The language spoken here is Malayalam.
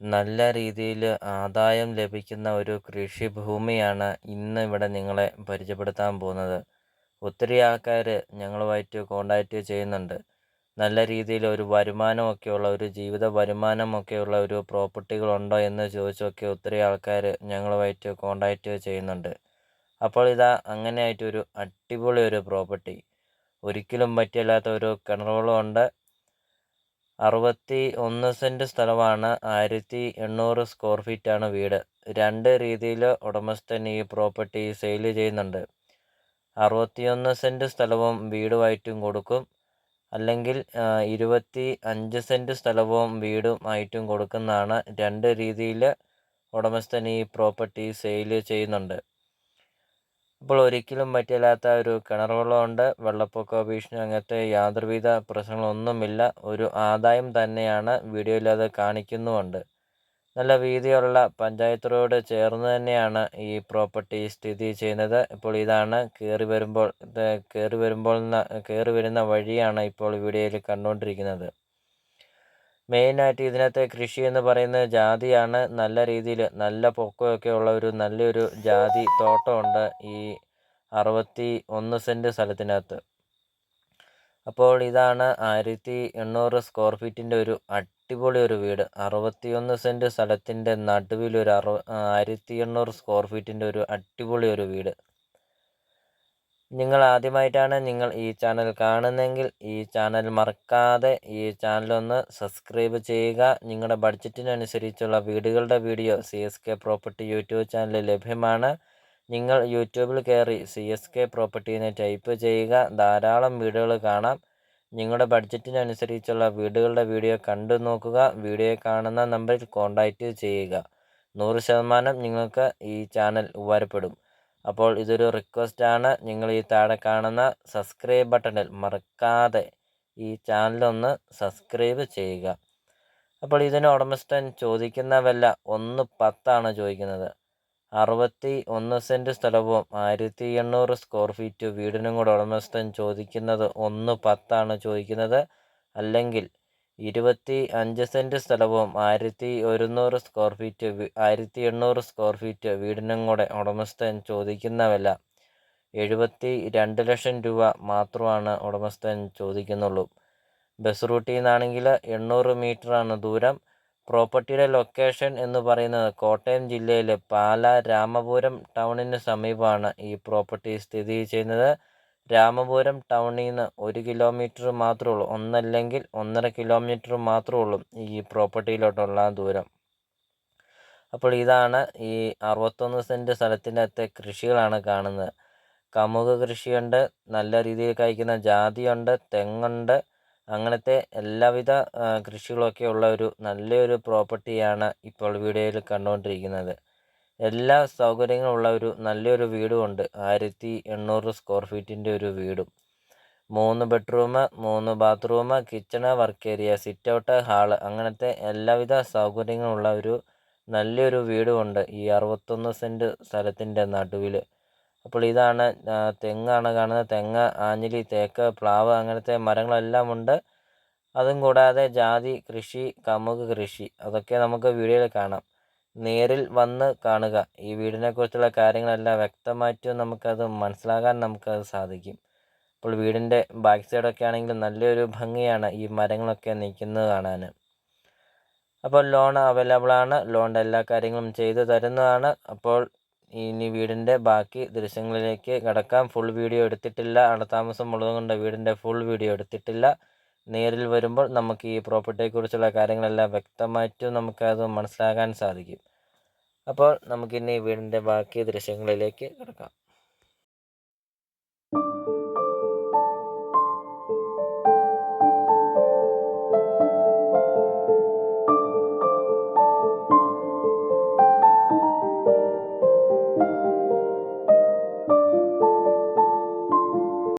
നല്ല രീതിയിൽ ആദായം ലഭിക്കുന്ന ഒരു കൃഷിഭൂമിയാണ് ഇന്ന് ഇവിടെ നിങ്ങളെ പരിചയപ്പെടുത്താൻ പോകുന്നത്. ഒത്തിരി ആൾക്കാർ ഞങ്ങളുമായിട്ട് കോണ്ടാക്റ്റ് ചെയ്യുന്നുണ്ട്. നല്ല രീതിയിൽ ഒരു വരുമാനമൊക്കെയുള്ള ഒരു ജീവിത വരുമാനമൊക്കെയുള്ള ഒരു പ്രോപ്പർട്ടികളുണ്ടോ എന്ന് ചോദിച്ചൊക്കെ ഒത്തിരി ആൾക്കാർ ഞങ്ങളുമായിട്ട് കോണ്ടാക്റ്റ് ചെയ്യുന്നുണ്ട്. അപ്പോൾ ഇതാ അങ്ങനെയായിട്ടൊരു അടിപൊളി ഒരു പ്രോപ്പർട്ടി ഒരിക്കലും പറ്റില്ലാത്ത ഒരു കിണറുകളുണ്ട്. അറുപത്തി ഒന്ന് സെന്റ് സ്ഥലമാണ്. ആയിരത്തി എണ്ണൂറ് സ്ക്വയർ ഫീറ്റാണ് വീട്. രണ്ട് രീതിയിൽ ഉടമസ്ഥൻ ഈ പ്രോപ്പർട്ടി സെയിൽ ചെയ്യുന്നുണ്ട്. അറുപത്തിയൊന്ന് സെന്റ് സ്ഥലവും വീടുമായിട്ടും കൊടുക്കും. അല്ലെങ്കിൽ ഇരുപത്തി അഞ്ച് സെന്റ് സ്ഥലവും വീടും ആയിട്ടും കൊടുക്കുന്നതാണ് രണ്ട് രീതിയിൽ ഉടമസ്ഥൻ ഈ പ്രോപ്പർട്ടി സെയിൽ ചെയ്യുന്നുണ്ട്. അപ്പോൾ ഒരിക്കലും പറ്റില്ലാത്ത ഒരു കിണർ വെള്ളമുണ്ട് വെള്ളപ്പൊക്ക ഭീഷണി അങ്ങനത്തെ യാതൊരുവിധ പ്രശ്നങ്ങളൊന്നുമില്ല. ഒരു ആദായം തന്നെയാണ് വീഡിയോയിൽ അത് കാണിക്കുന്നുമുണ്ട്. നല്ല വീതിയുള്ള പഞ്ചായത്ത് റോഡ് ചേർന്ന് തന്നെയാണ് ഈ പ്രോപ്പർട്ടി സ്ഥിതി ചെയ്യുന്നത്. ഇപ്പോൾ ഇതാണ് കയറി വരുമ്പോൾ കയറി വരുമ്പോൾ കയറി വരുന്ന വഴിയാണ് ഇപ്പോൾ വീഡിയോയിൽ കണ്ടുകൊണ്ടിരിക്കുന്നത്. മെയിനായിട്ട് ഇതിനകത്തെ കൃഷി എന്ന് പറയുന്ന ജാതിയാണ് നല്ല രീതിയിൽ നല്ല പൊക്കമൊക്കെ ഉള്ള ഒരു നല്ലൊരു ജാതി തോട്ടമുണ്ട് ഈ അറുപത്തി ഒന്ന് സെന്റ് സ്ഥലത്തിനകത്ത്. അപ്പോൾ ഇതാണ് ആയിരത്തി എണ്ണൂറ് സ്ക്വയർ ഫീറ്റിന്റെ ഒരു അടിപൊളി ഒരു വീട്. അറുപത്തിയൊന്ന് സെന്റ് സ്ഥലത്തിന്റെ നടുവിൽ ഒരു അറു ആയിരത്തി എണ്ണൂറ് സ്ക്വയർ ഫീറ്റിന്റെ ഒരു അടിപൊളി ഒരു വീട്. നിങ്ങൾ ആദ്യമായിട്ടാണ് നിങ്ങൾ ഈ ചാനൽ കാണുന്നതെങ്കിൽ ഈ ചാനൽ മറക്കാതെ ഈ ചാനലൊന്ന് സബ്സ്ക്രൈബ് ചെയ്യുക. നിങ്ങളുടെ ബഡ്ജറ്റിനനുസരിച്ചുള്ള വീടുകളുടെ video C S K property YouTube ചാനലിൽ ലഭ്യമാണ്. നിങ്ങൾ യൂട്യൂബിൽ കയറി സി എസ് കെ പ്രോപ്പർട്ടി എന്ന് ടൈപ്പ് ചെയ്യുക. ധാരാളം വീടുകൾ കാണാം. നിങ്ങളുടെ ബഡ്ജറ്റിനനുസരിച്ചുള്ള വീടുകളുടെ വീഡിയോ കണ്ടു നോക്കുക. വീഡിയോ കാണുന്ന നമ്പറിൽ കോൺടാക്റ്റ് ചെയ്യുക. നൂറ് ശതമാനം നിങ്ങൾക്ക് ഈ ചാനൽ ഉപകാരപ്പെടും. അപ്പോൾ ഇതൊരു റിക്വസ്റ്റാണ് നിങ്ങൾ ഈ താഴെ കാണുന്ന സബ്സ്ക്രൈബ് ബട്ടണിൽ മറക്കാതെ ഈ ചാനലൊന്ന് സബ്സ്ക്രൈബ് ചെയ്യുക. അപ്പോൾ ഇതിന് ഉടമസ്ഥൻ ചോദിക്കുന്നവല്ല ഒന്ന് പത്താണ് ചോദിക്കുന്നത്. അറുപത്തി ഒന്ന് സെന്റ് സ്ഥലവും ആയിരത്തി എണ്ണൂറ് സ്ക്വയർ ഫീറ്റ് വീടിനും കൂടെ ഉടമസ്ഥൻ ചോദിക്കുന്നത് ഒന്ന് പത്താണ് ചോദിക്കുന്നത്. അല്ലെങ്കിൽ ഇരുപത്തി അഞ്ച് സെന്റ് സ്ഥലവും ആയിരത്തി ഒരുന്നൂറ് സ്ക്വയർ ഫീറ്റ് ആയിരത്തി എണ്ണൂറ് സ്ക്വയർ ഫീറ്റ് വീടിനും കൂടെ ഉടമസ്ഥൻ ചോദിക്കുന്ന വില എഴുപത്തി രണ്ട് ലക്ഷം രൂപ മാത്രമാണ് ഉടമസ്ഥൻ ചോദിക്കുന്നുള്ളൂ. ബസ് റൂട്ടിൽ നിന്നാണെങ്കിൽ എണ്ണൂറ് മീറ്ററാണ് ദൂരം. പ്രോപ്പർട്ടിയുടെ ലൊക്കേഷൻ എന്ന് പറയുന്നത് കോട്ടയം ജില്ലയിലെ പാല രാമപുരം ടൗണിന് സമീപമാണ് ഈ പ്രോപ്പർട്ടി സ്ഥിതി ചെയ്യുന്നത്. രാമപുരം ടൗണിൽ നിന്ന് ഒരു കിലോമീറ്റർ മാത്രമേ ഉള്ളൂ ഒന്നല്ലെങ്കിൽ ഒന്നര കിലോമീറ്റർ മാത്രമേ ഉള്ളൂ ഈ പ്രോപ്പർട്ടിയിലോട്ടുള്ള ദൂരം. അപ്പോൾ ഇതാണ് ഈ അറുപത്തൊന്ന് സെന്റ് സ്ഥലത്തിനകത്തെ കൃഷികളാണ് കാണുന്നത്. കമുക കൃഷിയുണ്ട് നല്ല രീതിയിൽ കഴിക്കുന്ന ജാതിയുണ്ട് തെങ്ങുണ്ട്. അങ്ങനത്തെ എല്ലാവിധ കൃഷികളൊക്കെ ഉള്ള ഒരു നല്ലൊരു പ്രോപ്പർട്ടിയാണ് ഇപ്പോൾ വീഡിയോയിൽ കണ്ടുകൊണ്ടിരിക്കുന്നത്. എല്ലാ സൗകര്യങ്ങളും ഉള്ള ഒരു നല്ലൊരു വീടും ഉണ്ട്. ആയിരത്തി എണ്ണൂറ് സ്ക്വയർ ഫീറ്റിന്റെ ഒരു വീടും. മൂന്ന് ബെഡ്റൂം മൂന്ന് bathroom kitchen work area sit out hall അങ്ങനത്തെ എല്ലാവിധ സൗകര്യങ്ങളുള്ള ഒരു നല്ലൊരു വീടുമുണ്ട് ഈ അറുപത്തൊന്ന് സെന്റ് സ്ഥലത്തിന്റെ നടുവിൽ അപ്പോൾ ഇതാണ് തെങ്ങാണ് കാണുന്നത്. തെങ്ങ് ആഞ്ഞിലി തേക്ക് പ്ലാവ് അങ്ങനത്തെ മരങ്ങളെല്ലാം ഉണ്ട്. അതും കൂടാതെ ജാതി കൃഷി കമുക് കൃഷി അതൊക്കെ നമുക്ക് വീഡിയോയിൽ കാണാം. നേരിൽ വന്ന് കാണുക. ഈ വീടിനെക്കുറിച്ചുള്ള കാര്യങ്ങളെല്ലാം വ്യക്തമായിട്ട് നമുക്കത് മനസ്സിലാകാൻ നമുക്കത് സാധിക്കും. അപ്പോൾ വീടിന്റെ ബാക്ക് സൈഡൊക്കെ ആണെങ്കിലും നല്ലൊരു ഭംഗിയാണ് ഈ മരങ്ങളൊക്കെ നിൽക്കുന്നത് കാണാൻ. അപ്പോൾ ലോൺ അവൈലബിൾ ആണ്. ലോണിന്റെ എല്ലാ കാര്യങ്ങളും ചെയ്തു തരുന്നതാണ്. അപ്പോൾ ഇനി വീടിന്റെ ബാക്കി ദൃശ്യങ്ങളിലേക്ക് കിടക്കാം. ഫുൾ വീഡിയോ എടുത്തിട്ടില്ല. അടുത്താമസം ഉള്ളതുകൊണ്ട് വീടിന്റെ ഫുൾ വീഡിയോ എടുത്തിട്ടില്ല. നേരിൽ വരുമ്പോൾ നമുക്ക് ഈ പ്രോപ്പർട്ടിയെക്കുറിച്ചുള്ള കാര്യങ്ങളെല്ലാം വ്യക്തമായിട്ടും നമുക്കത് മനസ്സിലാക്കാൻ സാധിക്കും. അപ്പോൾ നമുക്കിനി വീടിന്റെ ബാക്കി ദൃശ്യങ്ങളിലേക്ക് കിടക്കാം.